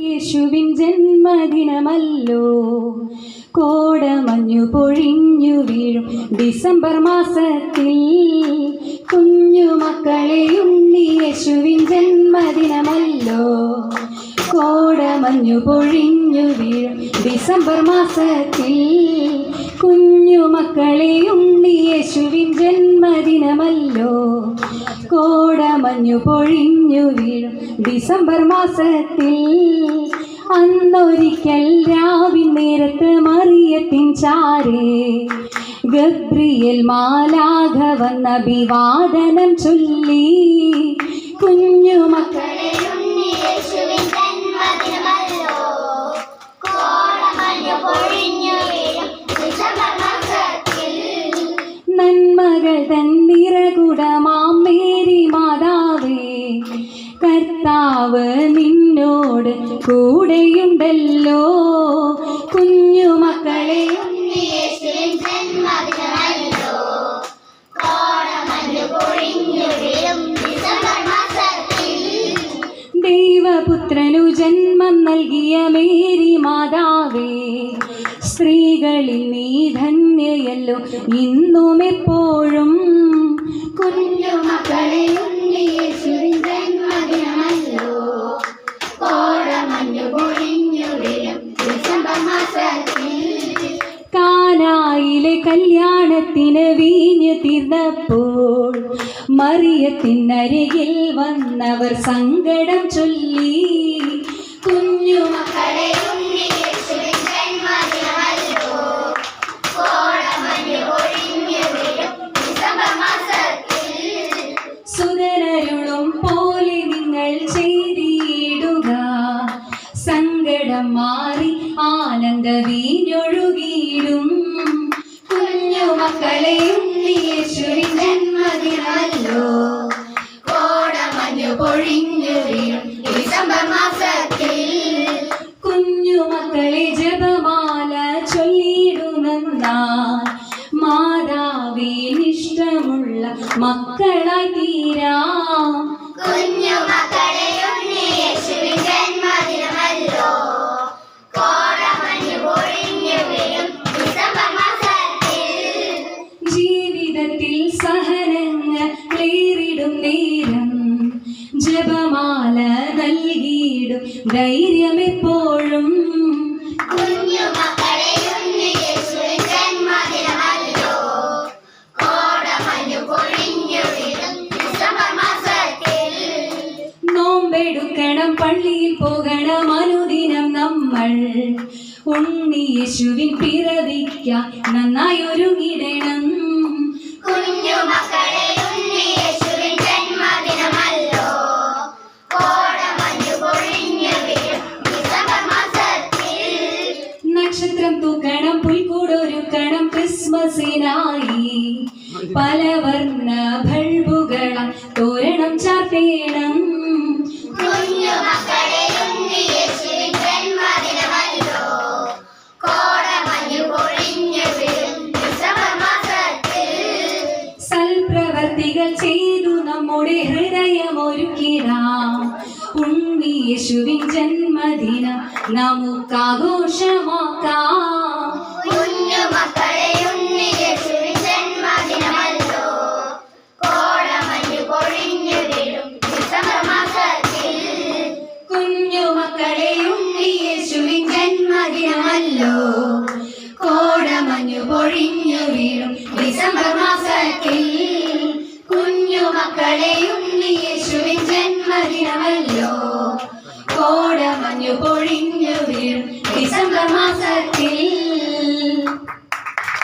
യേശുവിൻ ജന്മദിനമല്ലോ. കോടമഞ്ഞു പൊഴിഞ്ഞു വീഴും ഡിസംബർ മാസത്തിൽ കോടമഞ്ഞു പൊഴിഞ്ഞു വീഴും ഡിസംബർ മാസത്തിൽ കുഞ്ഞുമക്കളെ ഉണ്ണി യേശുവിൻ ജന്മദിനമല്ലോ. കോടമഞ്ഞു പൊഴിഞ്ഞു വീഴും ഡിസംബർ മാസത്തിൽ അന്നൊരിക്കൽ രാവിൻ നേരത്ത് മറിയത്തിൻ ചാരേ. ഗബ്രിയൽ മാലാഘ വന്ന അഭിവാദനം ചൊല്ലി. കർത്താവ് നിന്നോട് കൂടെയുണ്ടല്ലോ. കുഞ്ഞുമക്കളെ ദൈവപുത്രനു ജന്മം നൽകിയ മേരി മാതാവേ സ്ത്രീകളിൽ നീ ധന്യയല്ലോ. ഇന്നും എപ്പോഴും ഡിസംബർ മാസത്തിൽ കാനായിലെ കല്യാണത്തിന് വീഞ്ഞു തീർന്നപ്പോൾ മറിയത്തിനരികിൽ വന്നവർ സങ്കടം ചൊല്ലി. കുഞ്ഞുമക്കളെ യേശുവിൻ ആനന്ദ വീഞ്ഞൊഴുകിയിടും കുഞ്ഞുമക്കളെ യേശുവിൻ ജന്മദിനല്ലോ കോടമഞ്ഞു പൊഴിഞ്ഞു ഡിസംബർ മാസത്തിൽ. കുഞ്ഞുമക്കളെ ജപമാല ചൊല്ലിടുമെന്നാൽ മാതാവിനിഷ്ടമുള്ള മക്കളായി തീരാം. വീഴും ധൈര്യം എപ്പോഴും നോമ്പെടുക്കണം പള്ളിയിൽ പോകണം അനുദിനം നമ്മൾ. ഉണ്ണി യേശുവിൻ പിറവിക്ക നന്നായി ഒരുങ്ങിടണം പലവർണ ബൾബുകളാൽ തോരണം ചാർത്തേണം. സൽപ്രവർത്തികൾ ചെയ്തു നമ്മുടെ ഹൃദയമൊരുക്കിടാം. ഉണ്ണി യേശുവിൻ ജന്മദിനം നമുക്കാഘോഷമാക്കാം. പൊഴിഞ്ഞു വീഴും ഡിസംബർ മാസത്തിൽ. കുഞ്ഞുമക്കളെ ഉണ്ണി യേശുവിൻ ജന്മദിനമല്ലോ. കോടമഞ്ഞു പൊഴിഞ്ഞു വീഴും ഡിസംബർ മാസത്തിൽ.